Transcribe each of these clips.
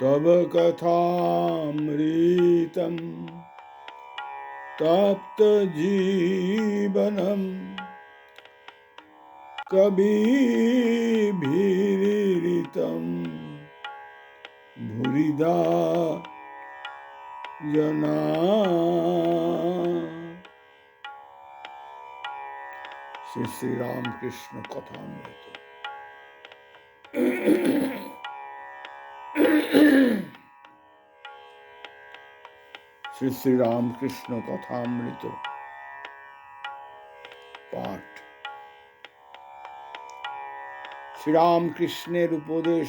तव कथामृतं तप्तजीवनं कविभिरितं भूरिदा जना। श्री श्री रामकृष्ण कथा শ্রী শ্রী রামকৃষ্ণ কথামৃত পাঠ। শ্রীরামকৃষ্ণের উপদেশ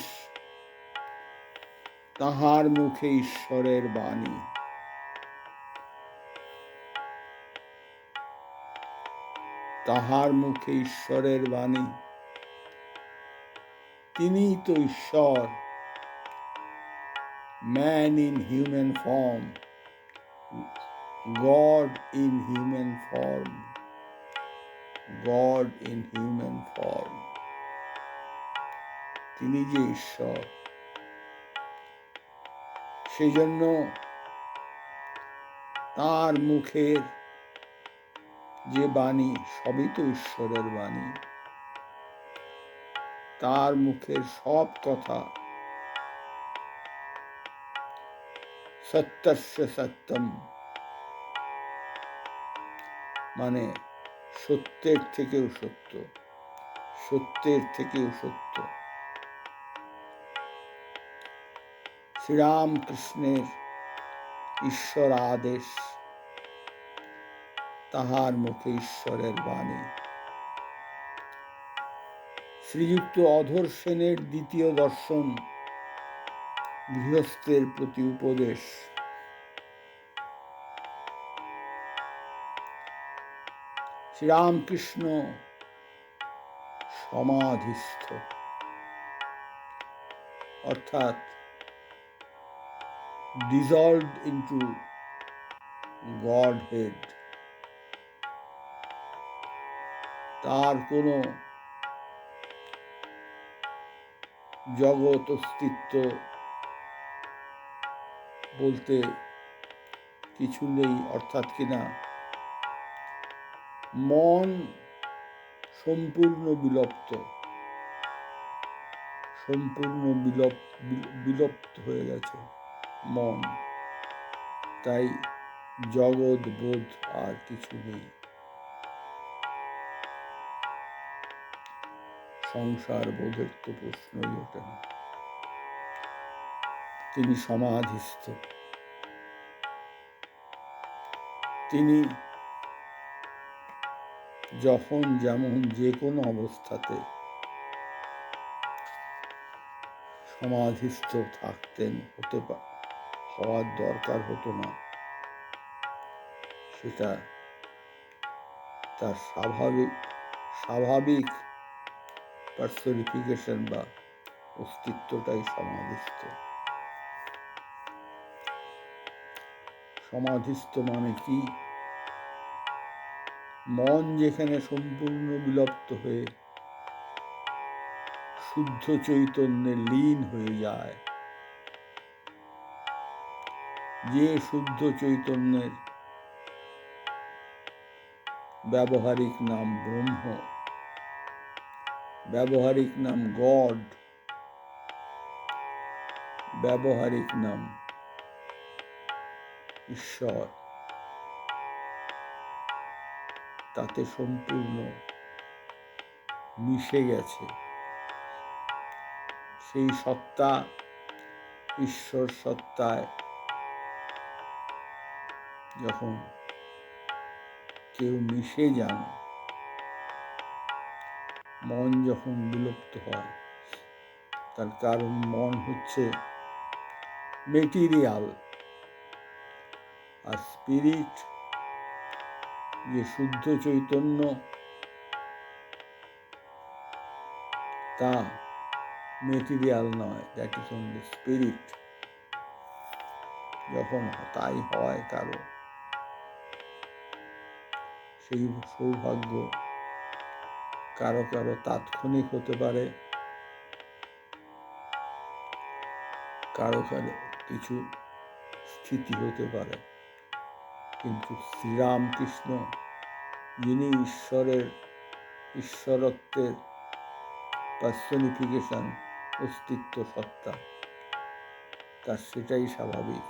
তাহার মুখে ঈশ্বরের বাণী। তাহার মুখে ঈশ্বরের বাণী। তিনি তো ঈশ্বর। Man in human form. God in human form god in human form তিনি যে ঈশ্বর সেই জন্য তার মুখের যে বাণী, সবই তো ঈশ্বরের বাণী। তার মুখের সব কথা সত্যস্য সত্যম। মানে সত্যের থেকেও সত্য, সত্যের থেকেও সত্য। শ্রীরামকৃষ্ণের ঈশ্বর আদেশ তাহার মুখে ঈশ্বরের বাণী। শ্রীযুক্ত অধর সেনের দ্বিতীয় দর্শন গৃহস্থের প্রতি উপদেশ। শ্রীরামকৃষ্ণ সমাধিস্থ। অর্থাৎ ডিজলভড ইন্টু গড হেড তার কোনো জগৎ অস্তিত্ব বলতে কিছু নেই, অর্থাৎ কিনা মন সম্পূর্ণ বিলপ্ত, সম্পূর্ণ বিলপ বিলপ্ত হয়ে গেছে মন। তাই জগৎ বোধ আর কিছু নেই। সংসার বোধের তো প্রশ্নই ওঠে না। তিনি সমাধিস্থ। তিনি যখন যেমন যে কোনো অবস্থাতে সমাধিস্থ থাকতেন, হতে হওয়ার দরকার হতো না। সেটা তার স্বাভাবিক স্বাভাবিক পার্সনিফিকেশন বা অস্তিত্বটাই সমাধিস্থ। সমাধিস্থ মানে কি? মন যেখানে সম্পূর্ণ বিলুপ্ত হয়ে শুদ্ধ চৈতন্যে লীন হয়ে যায়, যে শুদ্ধ চৈতন্যের ব্যবহারিক নাম ব্রহ্ম, ব্যবহারিক নাম গড, ব্যবহারিক নাম ঈশ্বর, তাতে সম্পূর্ণ মিশে গেছে। সেই সত্তা ঈশ্বর সত্তায় যখন কেউ মিশে যান, মন যখন বিলুপ্ত হয়, তার কারণ মন হচ্ছে মেটিরিয়াল আর স্পিরিট যে শুদ্ধ চৈতন্য, তা মেটেরিয়াল নয় দ্যাট ইজ অনলি স্পিরিট যখন তাই হয় কারও, সেই সৌভাগ্য কারও কারও তাৎক্ষণিক হতে পারে, কারও কারও কিছু স্থিতি হতে পারে। কিন্তু শ্রীরামকৃষ্ণ, যিনি ঈশ্বরের ঈশ্বরত্বের পার্সনিফিকেশন অস্তিত্ব সত্তা, তার সেটাই স্বাভাবিক।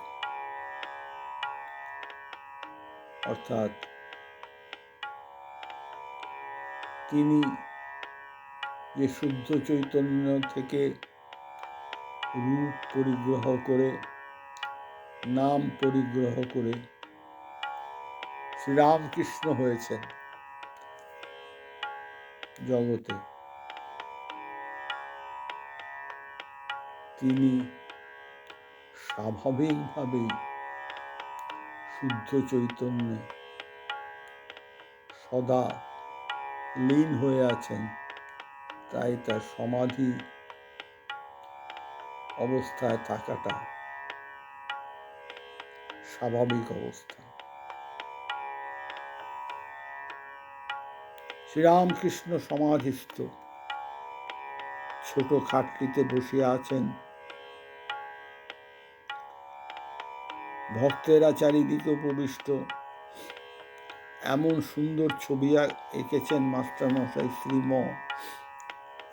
অর্থাৎ তিনি যে শুদ্ধ চৈতন্য থেকে রূপ পরিগ্রহ করে, নাম পরিগ্রহ করে শ্রীরামকৃষ্ণ হয়েছেন জগতে। তিনি স্বাভাবিকভাবেই শুদ্ধ চৈতন্যে সদা লীন হয়ে আছেন, তাই তার সমাধি অবস্থায় থাকাটা স্বাভাবিক অবস্থা। শ্রীরামকৃষ্ণ সমাধিস্থ। ছোট খাটটিতে বসিয়া আছেন। ভক্তেরা চারিদিকে উপবিষ্ট। এমন সুন্দর ছবি এঁকেছেন মাস্টারমশাই শ্রীম,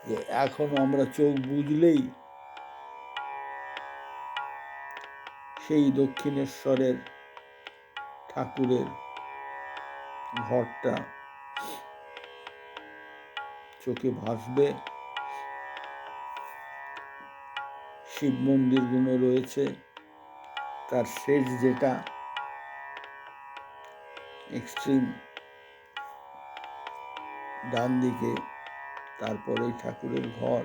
যে এখন আমরা চোখ বুঝলেই সেই দক্ষিণেশ্বরের ঠাকুরের ঘরটা চোখে ভাসবে। শিব মন্দিরগুলো রয়েছে। তার শেষ যেটা এক্সট্রিম ডান দিকে, তারপরেই ঠাকুরের ঘর।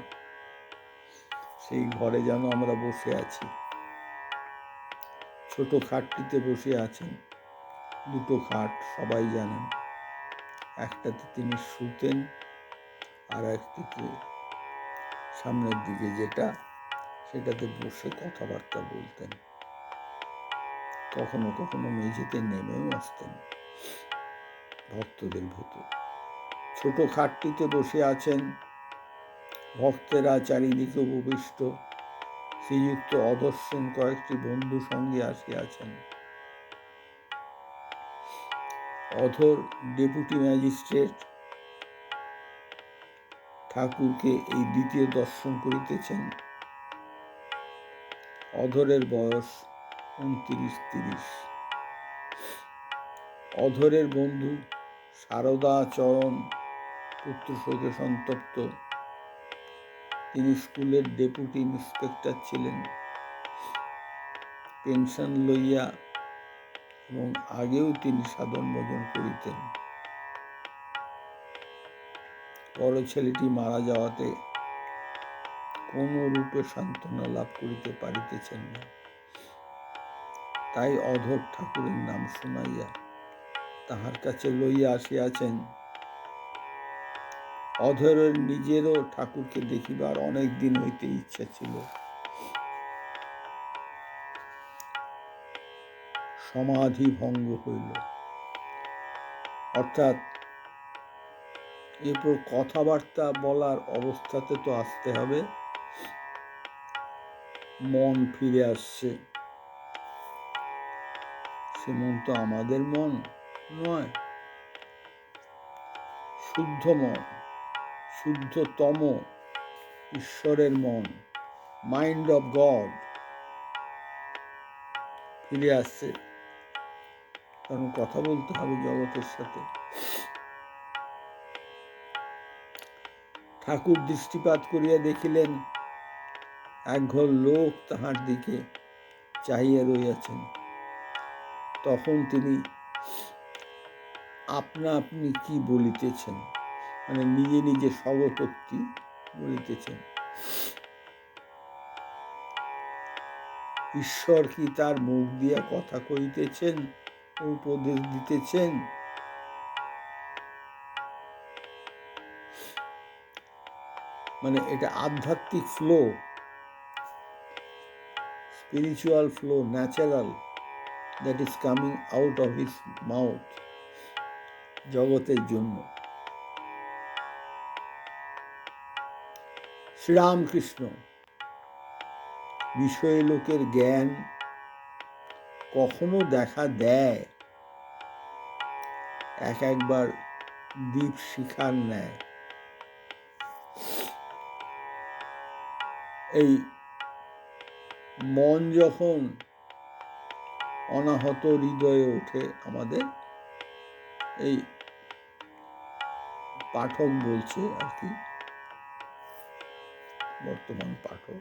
সেই ঘরে যেন আমরা বসে আছি। ছোট খাটটিতে বসে আছেন। দুটো খাট, সবাই জানেন। একটাতে তিনি শুতেন। আর একটিতে সামনের দিকে যেটা, সেটাতে বসে কথাবার্তা বলতেন। কখনো কখনো মেঝেতে নেমেও আসতেন ভক্তদের ভেতর। ছোট খাটটিতে বসে আছেন ভক্তেরা চারিদিকে উপবিষ্ট। শ্রীযুক্ত অদর্শন কয়েকটি বন্ধু সঙ্গে আসিয়াছেন অধর ডেপুটি ম্যাজিস্ট্রেট ঠাকুরকে এই দ্বিতীয় দর্শন করিতেছেন। অধরের বয়স উনত্রিশ তিরিশ। অধরের বন্ধু সারদা চরণ পুত্র শোকে সন্তপ্ত। তিনি স্কুলের ডেপুটি ইন্সপেক্টর ছিলেন। পেনশন লইয়া এবং আগেও তিনি সাধন ভোজন করিতেন। বড় ছেলেটি মারা যাওয়াতে কোন রূপে সান্ত্বনা লাভ করিতে পারিতেছেন না। তাই অধর ঠাকুরের নাম শুনাইয়া তাহার কাছে লইয়া আসিয়াছেন। অধরের নিজেরও ঠাকুরকে দেখিবার অনেক দিন হইতে ইচ্ছা ছিল। সমাধি ভঙ্গ হইল। অর্থাৎ এরপর কথাবার্তা বলার অবস্থাতে তো আসতে হবে। মন ফিরে আসছে। সে মন তো আমাদের মন নয়। শুদ্ধ মন, শুদ্ধতম ঈশ্বরের মন মাইন্ড অফ গড ফিরে আসছে। কারণ কথা বলতে হবে জগতের সাথে। ঠাকুর দৃষ্টিপাত করিয়া দেখিলেন, একঘর লোক তাহার দিকে চাহিয়া রইয়াছেন তখন তিনি, আপনা আপনি কি বলিতেছেন? মানে নিজে নিজে স্বগতোক্তি বলিতেছেন। ঈশ্বর কি তার মুখ দিয়া কথা কইতেছেন উপদেশ দিতেছেন? মানে এটা আধ্যাত্মিক flow spiritual flow natural that is coming out of his mouth জগতের জন্য। শ্রীরামকৃষ্ণ, বিষয় লোকের জ্ঞান কখনো দেখা দেয়, এক একবার দ্বীপ শিখার নেয় এই মন যখন অনাহত হৃদয়ে ওঠে আমাদের, এই পাঠক বলছে আর কি, বর্তমান পাঠক,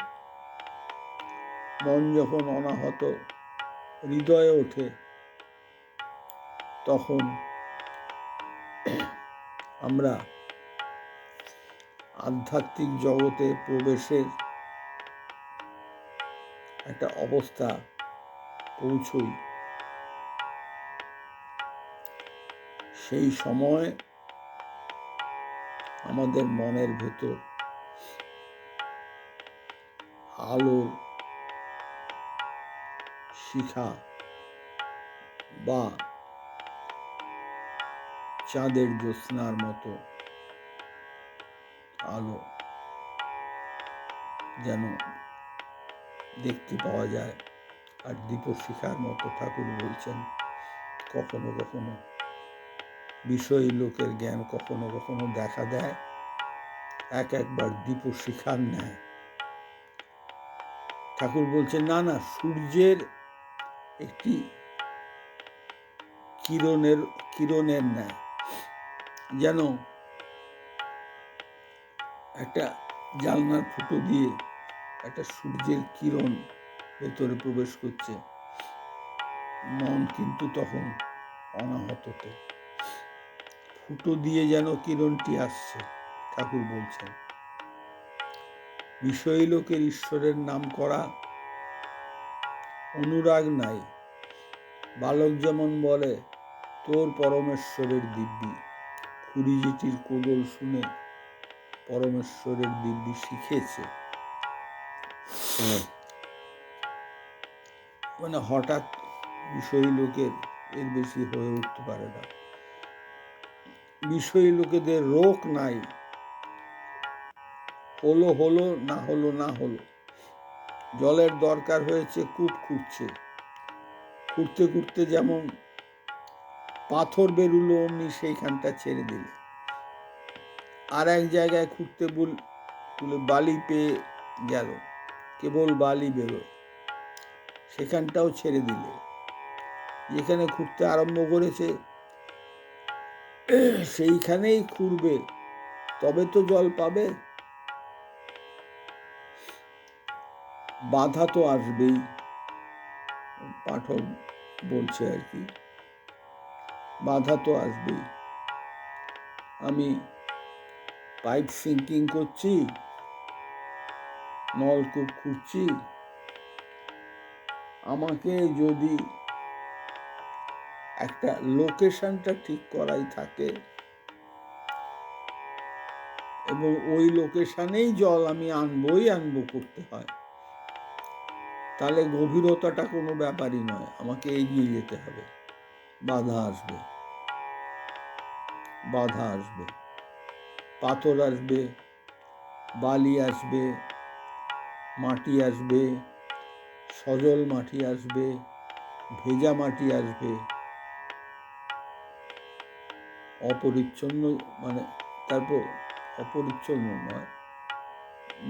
মন যখন অনাহত হৃদয়ে ওঠে, তখন আমরা আধ্যাত্মিক জগতে প্রবেশের একটা অবস্থা পৌঁছই। সেই সময় আমাদের মনের ভেতর আলোর শিখা বা চাঁদের জ্যোৎস্নার মতো আলো যেন দেখতে পাওয়া যায়। আর দীপশিখার মতো ঠাকুর বলছেন, কখনো কখনো। বিষয়ী লোকের জ্ঞান কখনো কখনো দেখা দেয়, এক একবার দীপশিখার নেয়। ঠাকুর বলছেন, না না, সূর্যের একটি কিরণের কিরণের ন্যায়। যেন একটা জানলার ফুটো দিয়ে একটা সূর্যের কিরণ ভেতরে প্রবেশ করছে। মন কিন্তু তখন অনাহততে ফুটো দিয়ে যেন কিরণটি আসছে, ঠাকুর বলছেন। বিষয়ী লোকের ঈশ্বরের নাম করা অনুরাগ নাই। বালক যেমন বলে, তোর পরমেশ্বরের দিব্যি। খুরিজিটির কোদল শুনে পরমেশ্বরের দিব্যি শিখেছে। মানে হঠাৎ বিষয়ী লোকের এর বেশি হয়ে উঠতে পারে না। বিষয়ী লোকেদের রোগ নাই। হলো হলো, না হলো না হলো। জলের দরকার হয়েছে কূপ খুঁড়ছে। খুঁড়তে খুঁড়তে যেমন পাথর বেরুলো, অমনি সেইখানটা ছেড়ে দিলে। আর এক জায়গায় খুঁড়তে বল বালি পেয়ে গেল। কেবল বালি বেরো সেখানটাও ছেড়ে দিলে। যেখানে খুঁড়তে আরম্ভ করেছে, সেইখানেই খুঁড়বে। তবে তো জল পাবে। বাধা তো আসবেই, পাঠক বলছে আর কি। বাধা তো আসবেই। আমি পাইপ সিঙ্কিং করছি। নলকূপ খুঁজছি। আমাকে যদি একটা লোকেশনটা ঠিক করাই থাকে এবং ওই লোকেশনেই জল আমি আনবই, আনব করতে হয়, তাহলে গভীরতাটা কোনো ব্যাপারই নয়। আমাকে এগিয়ে যেতে হবে। বাধা আসবে। বাধা আসবে। পাথর আসবে, বালি আসবে মাটি আসবে, সজল মাটি আসবে, ভেজা মাটি আসবে। অপরিচ্ছন্ন মানে তারপর অপরিচ্ছন্ন নয়।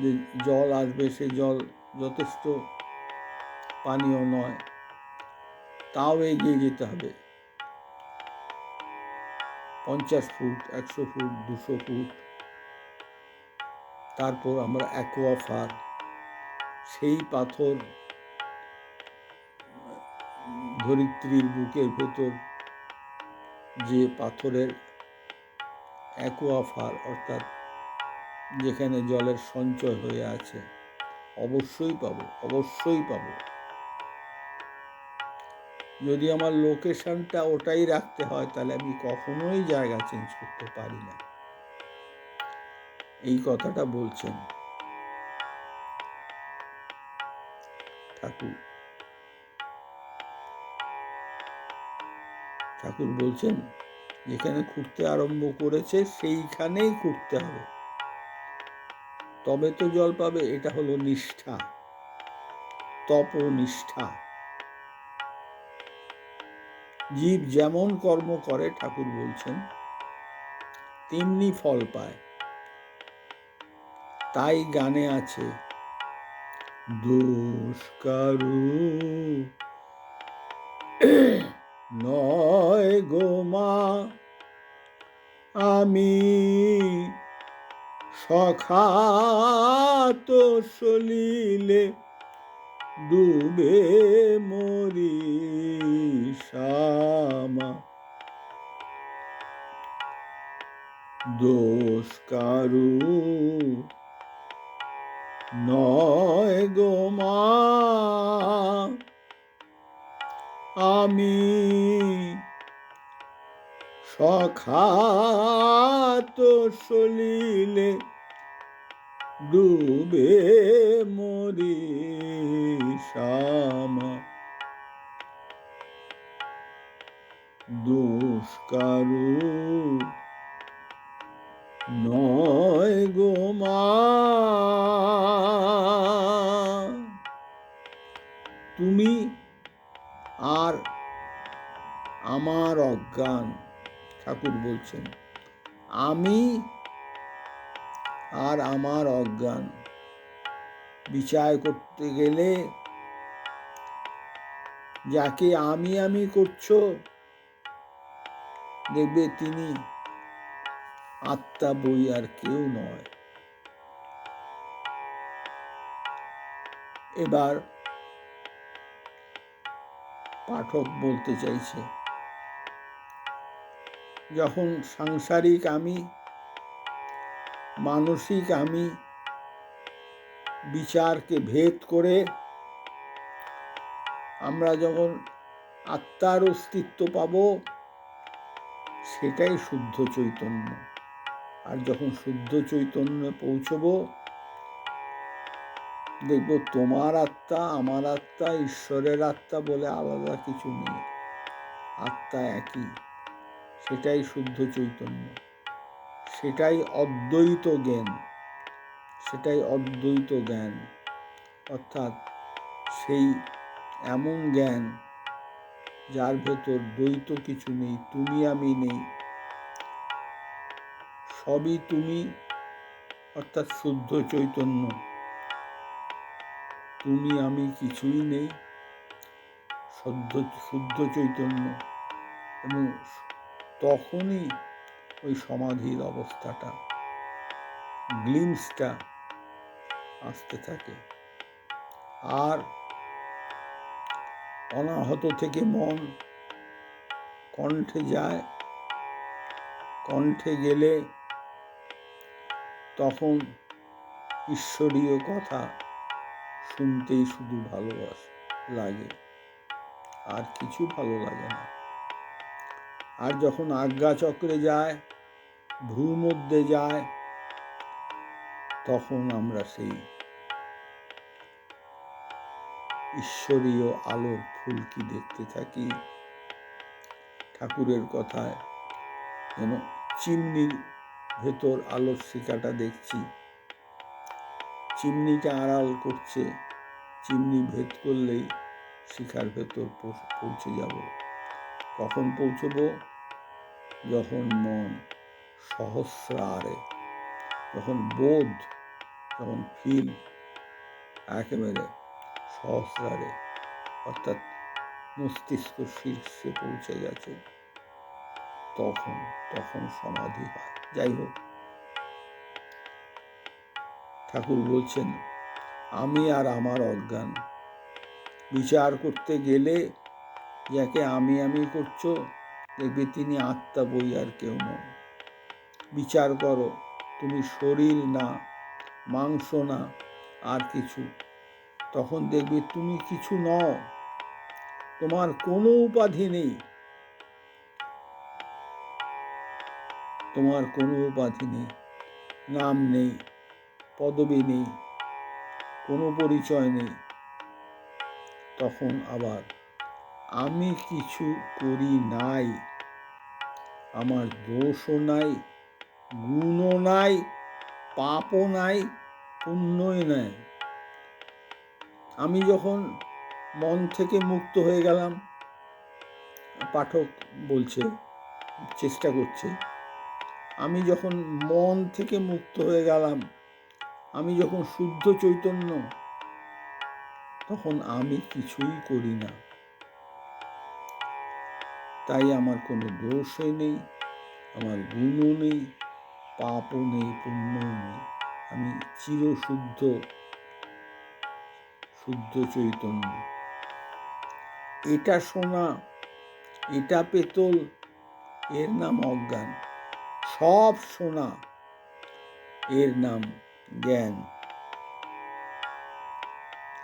যে জল আসবে, সে জল যথেষ্ট পানীয় নয়। তাও এগিয়ে যেতে হবে। পঞ্চাশ ফুট, একশো ফুট, দুশো ফুট। তারপর আমরা অ্যাকোয়াফার সেই পাথর ধরিত্রীর বুকের ভেতর যে পাথরের অ্যাকোয়াফার, অর্থাৎ যেখানে জলের সঞ্চয় হয়ে আছে, অবশ্যই পাবো অবশ্যই পাবো। যদি আমার লোকেশনটা ওটাই রাখতে হয়, তাহলে আমি কখনোই জায়গা চেঞ্জ করতে পারি না। এই কথাটা বলছেন। ঠাকুর। ঠাকুর বলছেন, যেখানে খুঁড়তে আরম্ভ করেছে, সেইখানেই খুঁড়তে হবে। তবে তো জল পাবে, এটা হলো নিষ্ঠা। তপনিষ্ঠা। জীব যেমন কর্ম করে, ঠাকুর বলছেন, তেমনি ফল পায়। তাই গানে আছে দোষ কারু নয় গো মা আমি সখাত সলিলে ডুবে মরি শ্যামা দোষ কারু নয় গো মা আমি সখাত সলিলে ডুবে মরি শ্যামা দোষ কারু নয় গো মা। তুমি আর আমার অজ্ঞান, ঠাকুর বলছেন, আমি আর আমার অজ্ঞান বিচার করতে গেলে যাকে আমি আমি করছ, দেখবে তিনি আত্মা বই আর কেউ নয়। এবার পাঠক বলতে চাইছে, যখন সাংসারিক আমি, মানসিক আমি বিচারকে ভেদ করে আমরা যখন আত্মার অস্তিত্ব পাব, সেটাই শুদ্ধ চৈতন্য। আর যখন শুদ্ধ চৈতন্যে পৌঁছব, দেখব তোমার আত্মা আমার আত্মা, ঈশ্বরের আত্মা বলে আলাদা কিছু নেই। আত্মা একই, সেটাই শুদ্ধ চৈতন্য। সেটাই অদ্বৈত জ্ঞান। সেটাই অদ্বৈত জ্ঞান। অর্থাৎ সেই এমন জ্ঞান যার ভেতর দ্বৈত কিছু নেই, তুমি আমি নেই। সবই তুমি, অর্থাৎ শুদ্ধ চৈতন্য। তুমি, আমি কিছুই নেই। শুদ্ধ শুদ্ধ চৈতন্য। এবং তখনই ওই সমাধির অবস্থাটা গ্লিমসটা আসতে থাকে। আর অনাহত থেকে মন কণ্ঠে যায়। কণ্ঠে গেলে তখন ঈশ্বরীয় কথা শুনতেই শুধু ভালোবাস লাগে, আর কিছু ভালো লাগে না। আর যখন আজ্ঞা চক্রে যায় ভ্রুর মধ্যে যায়, তখন আমরা সেই ঈশ্বরীয় আলোর ফুলকি দেখতে থাকি? ঠাকুরের কথায় যেন চিমনির ভেতর আলোর শিকাটা দেখছি। চিমনিটা আড়াল করছে। চিমনি ভেদ করলেই শিখার ভেতর পৌঁছে যাব। কখন পৌঁছব? যখন মন সহস্রারে। যখন বোধ, যখন ফিল একেবারে সহস্রারে। অর্থাৎ মস্তিষ্ক শীর্ষে পৌঁছে গেছে। তখন তখন সমাধি হয়। যাই হোক। ঠাকুর বলছেন, আমি আর আমার অজ্ঞান। বিচার করতে গেলে যাকে আমি আমি করছ, দেখবে তিনি আত্মা বই আর কেউ নয়। বিচার করো, তুমি শরীর না, মাংস না, আর কিছু। তখন দেখবে তুমি কিছু নও। তোমার কোনো উপাধি নেই। তোমার কোনো উপাধি নেই, নাম নেই, পদবি নেই, কোনো পরিচয় নেই। তখন আবার, আমি কিছু করি নাই, আমার দোষও নাই, গুণও নাই, পাপও নাই, পুণ্যই নাই। আমি যখন মন থেকে মুক্ত হয়ে গেলাম, পাঠক বলছে, চেষ্টা করছে আমি যখন মন থেকে মুক্ত হয়ে গেলাম, আমি যখন শুদ্ধ চৈতন্য, তখন আমি কিছুই করি না। তাই আমার কোনো দোষই নেই, আমার গুণও নেই, পাপও নেই, পুণ্যও নেই। আমি চিরশুদ্ধ, শুদ্ধ চৈতন্য। এটা শোনা এটা পেতল, এর নাম অজ্ঞান। সব শোনা। এর নাম জ্ঞান।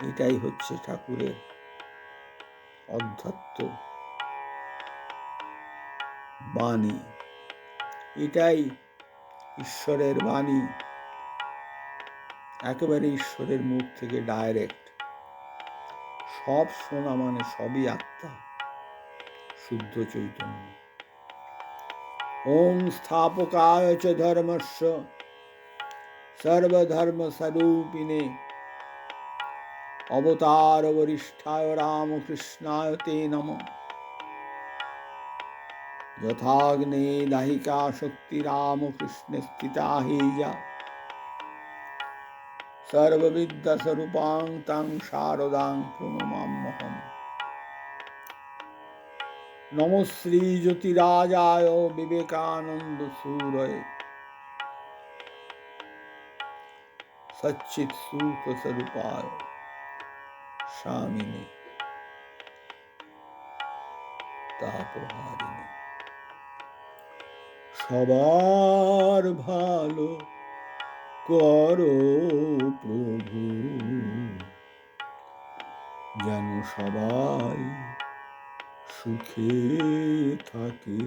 এটাই হচ্ছে ঠাকুরের অধ্যাত্ম বাণী। এটাই ঈশ্বরের বাণী। একেবারে ঈশ্বরের মুখ থেকে ডাইরেক্ট সব শোনা মানে সবই আত্মা, শুদ্ধ চৈতন্য। ওম স্থাপকায় চ ধর্মস্য সর্বধর্ম স্বরূপিণে অবতার বরিষ্ঠায় রামকৃষ্ণায় তে নম যথাগ্নে দাহিকা শক্তি রামকৃষ্ণে স্থিতা হেজা সর্ববিদ্যাস্বরূপাং তাং শারদাং প্রণমাম্যহম নম শ্রী জ্যোতিরাজায় বিবেকানন্দ সুরয়। সচ্চিত সুখ স্বরূপায় স্বামিনে। তাপহারিণী। সবার ভালো করো প্রভু। যেন সবাই সুখে থাকে।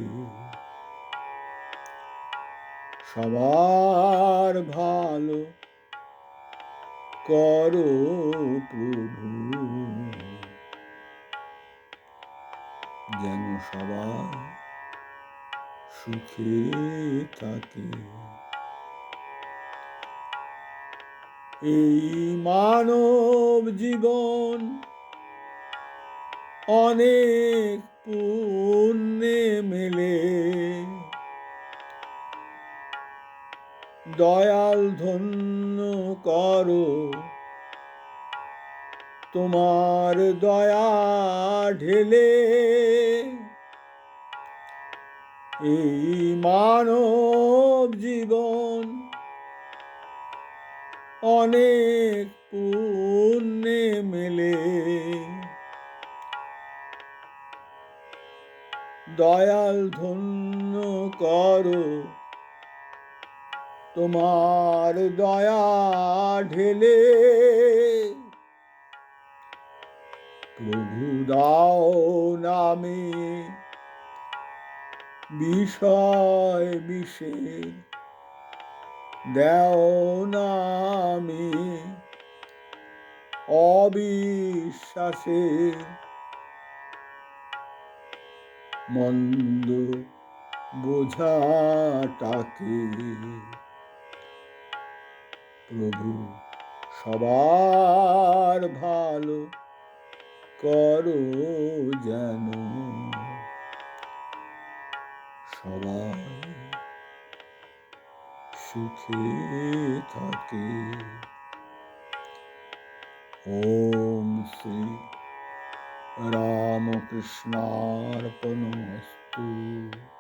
সবার ভালো করো প্রভু। যেন সবার সুখে থাকে। এই মানব জীবন অনেক পুণ্যে মেলে। দয়াল ধন্য করো। তোমার দয়া ঢেলে এই মানব জীবন অনেক পুণ্যে মেলে। দয়াল ধন্য করো। তোমার দয়া ঢেলে প্রভু দাও নামে বিষয় বিষের। দেও নামে অবিশ্বাসের মন্দ বোঝাটাকে। প্রভু সবার ভালো করো যেন। সবাই সুখে থাকে। ওম শ্রী रामकृष्णार्पणमस्तु।